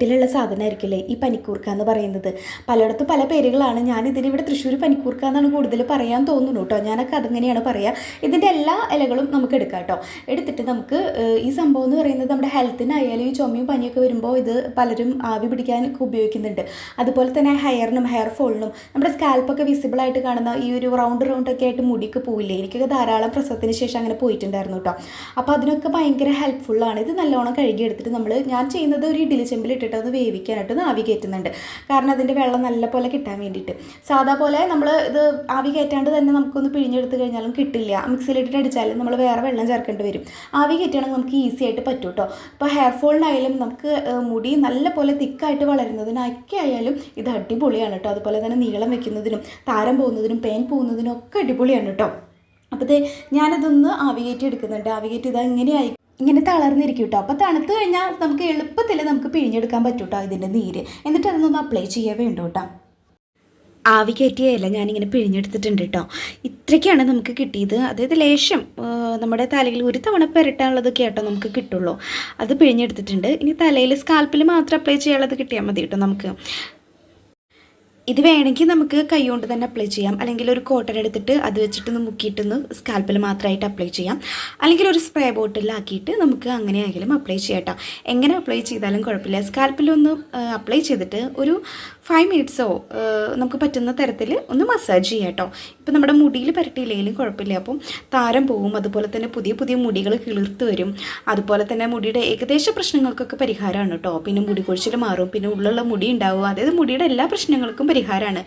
കേട്ടിലുള്ള സാധനമായിരിക്കില്ലേ ഈ പനിക്കൂർക്ക എന്ന് പറയുന്നത്? പലയിടത്തും പല പേരുകളാണ്. ഞാൻ ഇതിന് ഇവിടെ തൃശ്ശൂർ പനിക്കൂർക്ക എന്നാണ് കൂടുതൽ പറയാൻ തോന്നുന്നു കേട്ടോ. ഞാനൊക്കെ അതങ്ങനെയാണ് പറയുക ഇതിന്റെ എല്ലാ ഇലകളും നമുക്ക് എടുക്കാം കേട്ടോ. എടുത്തിട്ട് നമുക്ക് ഈ സംഭവം എന്ന് പറയുന്നത് നമ്മുടെ ഹെൽത്തിനായാലും ഈ ചുമയും പനിയൊക്കെ വരുമ്പോൾ ഇത് പലരും ആവി പിടിക്കാൻ ഉപയോഗിക്കുന്നുണ്ട്. അതുപോലെ തന്നെ ഹെയറിനും ഹെയർ ഫോളിനും നമ്മുടെ സ്കാൽപ്പൊക്കെ വിസിബിൾ ആയിട്ട് കാണുന്ന ഈ ഒരു റൗണ്ട് റൗണ്ട് ഒക്കെ ആയിട്ട് മുടിക്ക് പോയില്ലേ എനിക്കൊക്കെ ധാരാളം പ്രസവത്തിന് ശേഷം അങ്ങനെ പോയിട്ടുണ്ടായിരുന്നു കേട്ടോ. അപ്പോൾ അതിനൊക്കെ ഭയങ്കര ഹെൽപ്ഫുള്ളാണ് ഇത് നല്ലോണം കഴുകിയെടുത്തിട്ട് നമ്മൾ ഞാൻ ചെയ്യുന്നത് ഒരു ഇഡ്ഡലി ചെമ്പിൽ ഇട്ടിട്ട് അത് വേവിക്കാനായിട്ട് ഒന്ന് ആവി കയറ്റുന്നുണ്ട്. കാരണം അതിന്റെ വെള്ളം നല്ല പോലെ കിട്ടാൻ വേണ്ടിയിട്ട്. സാധാ പോലെ നമ്മൾ ഇത് ആവി കയറ്റാണ്ട് തന്നെ നമുക്കൊന്ന് പിഴിഞ്ഞെടുത്ത് കഴിഞ്ഞാലും കിട്ടില്ല. മിക്സിയിലിട്ടിട്ട് അടിച്ചാലും നമ്മൾ വേറെ വെള്ളം ചേർക്കേണ്ടി വരും. ആവി കയറ്റുകയാണെങ്കിൽ നമുക്ക് ഈസി ആയിട്ട് പറ്റും കേട്ടോ ഇപ്പോൾ ഹെയർ ഫോളിനായാലും നമുക്ക് മുടി നല്ല പോലെ തിക്കായിട്ട് വളരുന്നതിനൊക്കെ ആയാലും ഇത് അടിപൊളിയാണ് കേട്ടോ അതുപോലെ തന്നെ നീളം വെക്കുന്നതിനും താരം പോകുന്നതിനും പേൻ പോകുന്നതിനും ഒക്കെ അടിപൊളിയാണ് കേട്ടോ അപ്പോൾ ഞാനതൊന്ന് ഞാനിതൊന്ന് ആവി കയറ്റി എടുക്കുന്നുണ്ട്. ആവി കയറ്റി ഇതാ ഇങ്ങനെയായി ഇങ്ങനെ തളർന്നിരിക്കും കേട്ടോ അപ്പോൾ തണുത്ത് കഴിഞ്ഞാൽ നമുക്ക് എളുപ്പത്തിൽ നമുക്ക് പിഴിഞ്ഞെടുക്കാൻ പറ്റും കേട്ടോ ഇതിന്റെ നീര്. എന്നിട്ട് അതൊന്നൊന്ന് അപ്ലൈ ചെയ്യാൻ വേണ്ടു കേട്ടോ ആവി കയറ്റിയ ഇല ഞാനിങ്ങനെ പിഴിഞ്ഞെടുത്തിട്ടുണ്ട് കേട്ടോ ഇത്രയ്ക്കാണ് നമുക്ക് കിട്ടിയത്. അതായത് ലേശം നമ്മുടെ തലയിൽ ഒരു തവണ പെരട്ടാനുള്ളതൊക്കെ കേട്ടോ നമുക്ക് കിട്ടുള്ളൂ. അത് പിഴിഞ്ഞെടുത്തിട്ടുണ്ട്. ഇനി തലയിൽ സ്കാൽപ്പിൽ മാത്രം അപ്ലൈ ചെയ്യാനുള്ളത് കിട്ടിയാൽ മതി കേട്ടോ നമുക്ക്. ഇത് വേണമെങ്കിൽ നമുക്ക് കൈകൊണ്ട് തന്നെ അപ്ലൈ ചെയ്യാം. അല്ലെങ്കിൽ ഒരു കോട്ടൺ എടുത്തിട്ട് അത് വെച്ചിട്ടൊന്ന് മുക്കിയിട്ടൊന്ന് സ്കാൽപ്പിൽ മാത്രമായിട്ട് അപ്ലൈ ചെയ്യാം. അല്ലെങ്കിൽ ഒരു സ്പ്രേ ബോട്ടിലാക്കിയിട്ട് നമുക്ക് അങ്ങനെയെങ്കിലും അപ്ലൈ ചെയ്യാം എങ്ങനെ അപ്ലൈ ചെയ്താലും കുഴപ്പമില്ല. സ്കാൽപ്പിലൊന്ന് അപ്ലൈ ചെയ്തിട്ട് ഒരു ഫൈവ് മിനിറ്റ്സോ നമുക്ക് പറ്റുന്ന തരത്തിൽ ഒന്ന് മസാജ് ചെയ്യാം കേട്ടോ. ഇപ്പം നമ്മുടെ മുടിയിൽ പരട്ടിയില്ലെങ്കിലും കുഴപ്പമില്ല. അപ്പം താരം പോവും അതുപോലെ തന്നെ പുതിയ പുതിയ മുടികൾ കിളിർത്ത് വരും. അതുപോലെ തന്നെ മുടിയുടെ ഏകദേശ പ്രശ്നങ്ങൾക്കൊക്കെ പരിഹാരമാണ് കേട്ടോ. പിന്നെ മുടി കൊഴിച്ചിൽ മാറും പിന്നെ ഉള്ളിലുള്ള മുടി ഉണ്ടാവും. അതായത് മുടിയുടെ എല്ലാ പ്രശ്നങ്ങൾക്കും പരിഹാരമാണ്.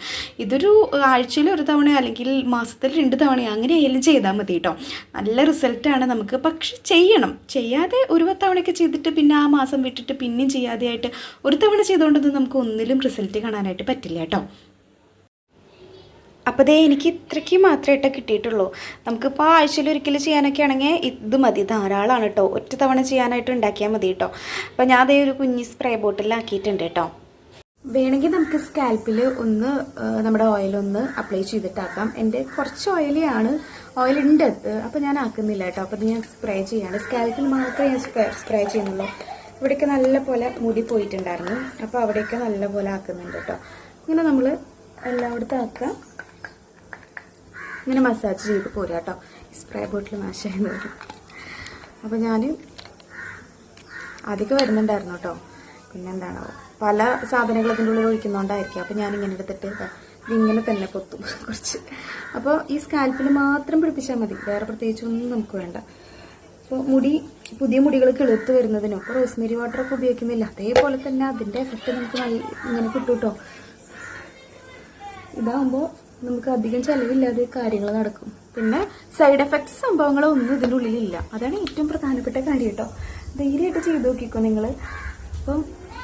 ഇതൊരു ആഴ്ചയിൽ ഒരു തവണ അല്ലെങ്കിൽ മാസത്തിൽ രണ്ട് തവണ അങ്ങനെ ആയാലും ചെയ്താൽ മതി കേട്ടോ. നല്ല റിസൾട്ടാണ് നമുക്ക്. പക്ഷെ ചെയ്യണം. ചെയ്യാതെ ഒരു തവണയൊക്കെ ചെയ്തിട്ട് പിന്നെ ആ മാസം വിട്ടിട്ട് പിന്നെയും ചെയ്യാതെ ആയിട്ട് ഒരു തവണ ചെയ്തുകൊണ്ടൊന്നും നമുക്ക് ഒന്നിലും റിസൾട്ട് കാണാനായിട്ട് പറ്റില്ല കേട്ടോ. അപ്പോൾ ദേ എനിക്ക് ഇത്രയ്ക്ക് മാത്രമായിട്ട് കിട്ടിയിട്ടുള്ളൂ. നമുക്കിപ്പോൾ ആഴ്ചയിൽ ഒരിക്കൽ ചെയ്യാനൊക്കെ ആണെങ്കിൽ ഇത് മതി. ധാരാളമാണ് കേട്ടോ. ഒറ്റ തവണ ചെയ്യാനായിട്ട് ഉണ്ടാക്കിയാൽ മതി കേട്ടോ. അപ്പോൾ ഞാൻ അതേ ഒരു കുഞ്ഞി സ്പ്രേ ബോട്ടിലാക്കിയിട്ടുണ്ട് കേട്ടോ. വേണമെങ്കിൽ നമുക്ക് സ്കാൽപ്പിൽ ഒന്ന് നമ്മുടെ ഓയിലൊന്ന് അപ്ലൈ ചെയ്തിട്ടാക്കാം. എന്റെ കുറച്ച് ഓയിലിയാണ് ഓയിലുണ്ട് അപ്പോൾ ഞാൻ ആക്കുന്നില്ല കേട്ടോ. അപ്പോൾ ഞാൻ സ്പ്രേ ചെയ്യാണ്. സ്കാൽപ്പിൽ മാത്രമേ ഞാൻ സ്പ്രേ സ്പ്രേ ചെയ്യുന്നുള്ളൂ. ഇവിടെയൊക്കെ നല്ല പോലെ മുടി പോയിട്ടുണ്ടായിരുന്നു. അപ്പോൾ അവിടെയൊക്കെ നല്ല പോലെ ആക്കുന്നുണ്ട് കേട്ടോ ഇങ്ങനെ നമ്മൾ എല്ലായിടത്തും ആക്കുക. ഇങ്ങനെ മസാജ് ചെയ്ത് പോരാ കേട്ടോ സ്പ്രേ ബോട്ടിൽ നാശമായെന്ന് വരും അപ്പോൾ ഞാൻ ആദ്യമൊക്കെ വരുന്നുണ്ടായിരുന്നു കേട്ടോ പിന്നെന്താണോ പല സാധനങ്ങൾ ഇതിന്റെ ഉള്ളിൽ ഒഴിക്കുന്നതുകൊണ്ടായിരിക്കും അപ്പോൾ ഇങ്ങനെ എടുത്തിട്ട് ഇതിങ്ങനെ തന്നെ പൊത്തും കുറച്ച്. അപ്പോൾ ഈ സ്കാൽപ്പിൽ മാത്രം പിടിപ്പിച്ചാൽ മതി. വേറെ പ്രത്യേകിച്ചൊന്നും നമുക്ക് വേണ്ട. അപ്പോൾ മുടി പുതിയ മുടികൾ കിളുത്ത് വരുന്നതിനും അപ്പോൾ റോസ്മേരി വാട്ടറൊക്കെ ഉപയോഗിക്കുന്നില്ല. അതേപോലെ തന്നെ അതിന്റെ എഫക്റ്റ് നമുക്ക് നല്ല ഇങ്ങനെ കിട്ടും കേട്ടോ. ഇതാകുമ്പോൾ നമുക്ക് അധികം ചിലവില്ലാതെ കാര്യങ്ങൾ നടക്കും. പിന്നെ സൈഡ് എഫക്ട്സ് സംഭവങ്ങളൊന്നും ഇതിന്റെ ഉള്ളിലില്ല. അതാണ് ഏറ്റവും പ്രധാനപ്പെട്ട കാര്യം കേട്ടോ. ധൈര്യമായിട്ട് ചെയ്ത് നോക്കിക്കോ നിങ്ങൾ അപ്പം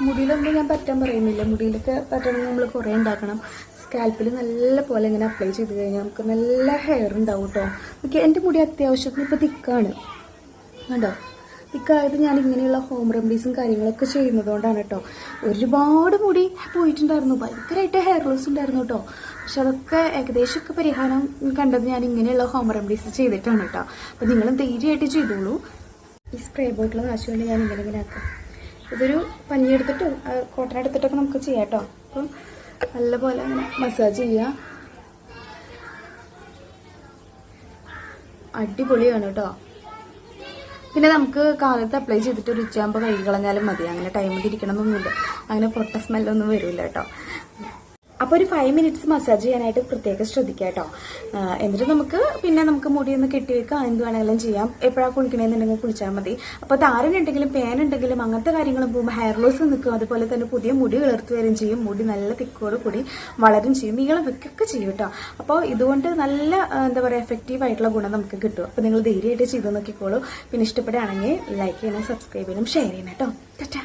മുടിയിലൊന്നും ഞാൻ പറ്റാൻ പറയുന്നില്ല. മുടിയിലൊക്കെ പറ്റണമെങ്കിൽ നമ്മൾ കുറേ ഉണ്ടാക്കണം. സ്കാൽപ്പിൽ നല്ല പോലെ ഇങ്ങനെ അപ്ലൈ ചെയ്ത് കഴിഞ്ഞാൽ നമുക്ക് നല്ല ഹെയർ ഉണ്ടാവും കേട്ടോ. എനിക്ക് എന്റെ മുടി അത്യാവശ്യത്തിന് ഇപ്പോൾ തിക്കാണ് കണ്ടോ? ഇക്കായത് ഞാൻ ഇങ്ങനെയുള്ള ഹോം റെമഡീസും കാര്യങ്ങളൊക്കെ ചെയ്യുന്നതുകൊണ്ടാണ് കേട്ടോ ഒരുപാട് മുടി പോയിട്ടുണ്ടായിരുന്നു. ഭയങ്കരമായിട്ട് ഹെയർ ലോസ് ഉണ്ടായിരുന്നു കേട്ടോ പക്ഷെ അതൊക്കെ ഏകദേശമൊക്കെ പരിഹാരം കണ്ടത് ഞാൻ ഇങ്ങനെയുള്ള ഹോം റെമഡീസ് ചെയ്തിട്ടാണ് കേട്ടോ അപ്പം നിങ്ങളും ധൈര്യമായിട്ട് ചെയ്തോളൂ. ഈ സ്പ്രേ ബോട്ടിൽ നാശമുണ്ട് ഞാൻ ഇങ്ങനെ ഇങ്ങനെ ആക്കാം. ഇതൊരു പഞ്ഞി എടുത്തിട്ട് കോട്ടൺ എടുത്തിട്ടൊക്കെ നമുക്ക് ചെയ്യാം കേട്ടോ അപ്പം നല്ലപോലെ മസാജ് ചെയ്യുക അടിപൊളിയാണ് കേട്ടോ പിന്നെ നമുക്ക് കാലത്ത് അപ്ലൈ ചെയ്തിട്ട് ഒരു ഉച്ചയാകുമ്പോൾ കഴുകി കളഞ്ഞാലും മതി. അങ്ങനെ ടൈമിൽ ഇരിക്കണമെന്നൊന്നുമില്ല അങ്ങനെ പൊട്ട സ്മെല്ലൊന്നും വരില്ല കേട്ടോ. അപ്പോൾ ഒരു ഫൈവ് മിനിറ്റ്സ് മസാജ് ചെയ്യാനായിട്ട് പ്രത്യേകം ശ്രദ്ധിക്കുക കേട്ടോ. എന്നിട്ട് നമുക്ക് പിന്നെ നമുക്ക് മുടി ഒന്ന് കെട്ടി വെക്കാം എന്ത് വേണമെങ്കിലും ചെയ്യാം. എപ്പോഴാണ് കുളിക്കണമെന്നുണ്ടെങ്കിൽ കുളിച്ചാൽ മതി. അപ്പോൾ താരനുണ്ടെങ്കിലും പേനുണ്ടെങ്കിലും അങ്ങനത്തെ കാര്യങ്ങളും പോകുമ്പോൾ ഹെയർ ലോസ് നിൽക്കും. അതുപോലെ തന്നെ പുതിയ മുടി കിളർത്ത് വരും ചെയ്യും. മുടി നല്ല തിക്കോട് കൂടി വളരും ചെയ്യും. നീളം വെക്കൊക്കെ ചെയ്യും കേട്ടോ. അപ്പോൾ ഇതുകൊണ്ട് നല്ല എന്താ പറയുക എഫക്റ്റീവ് ആയിട്ടുള്ള ഗുണം നമുക്ക് കിട്ടും. അപ്പോൾ നിങ്ങൾ ധൈര്യമായിട്ട് ചെയ്ത് നോക്കിക്കോളൂ. പിന്നെ ഇഷ്ടപ്പെടുകയാണെങ്കിൽ ലൈക്ക് ചെയ്യണം സബ്സ്ക്രൈബ് ചെയ്യണം ഷെയർ ചെയ്യണം കേട്ടോ. ടാറ്റാ.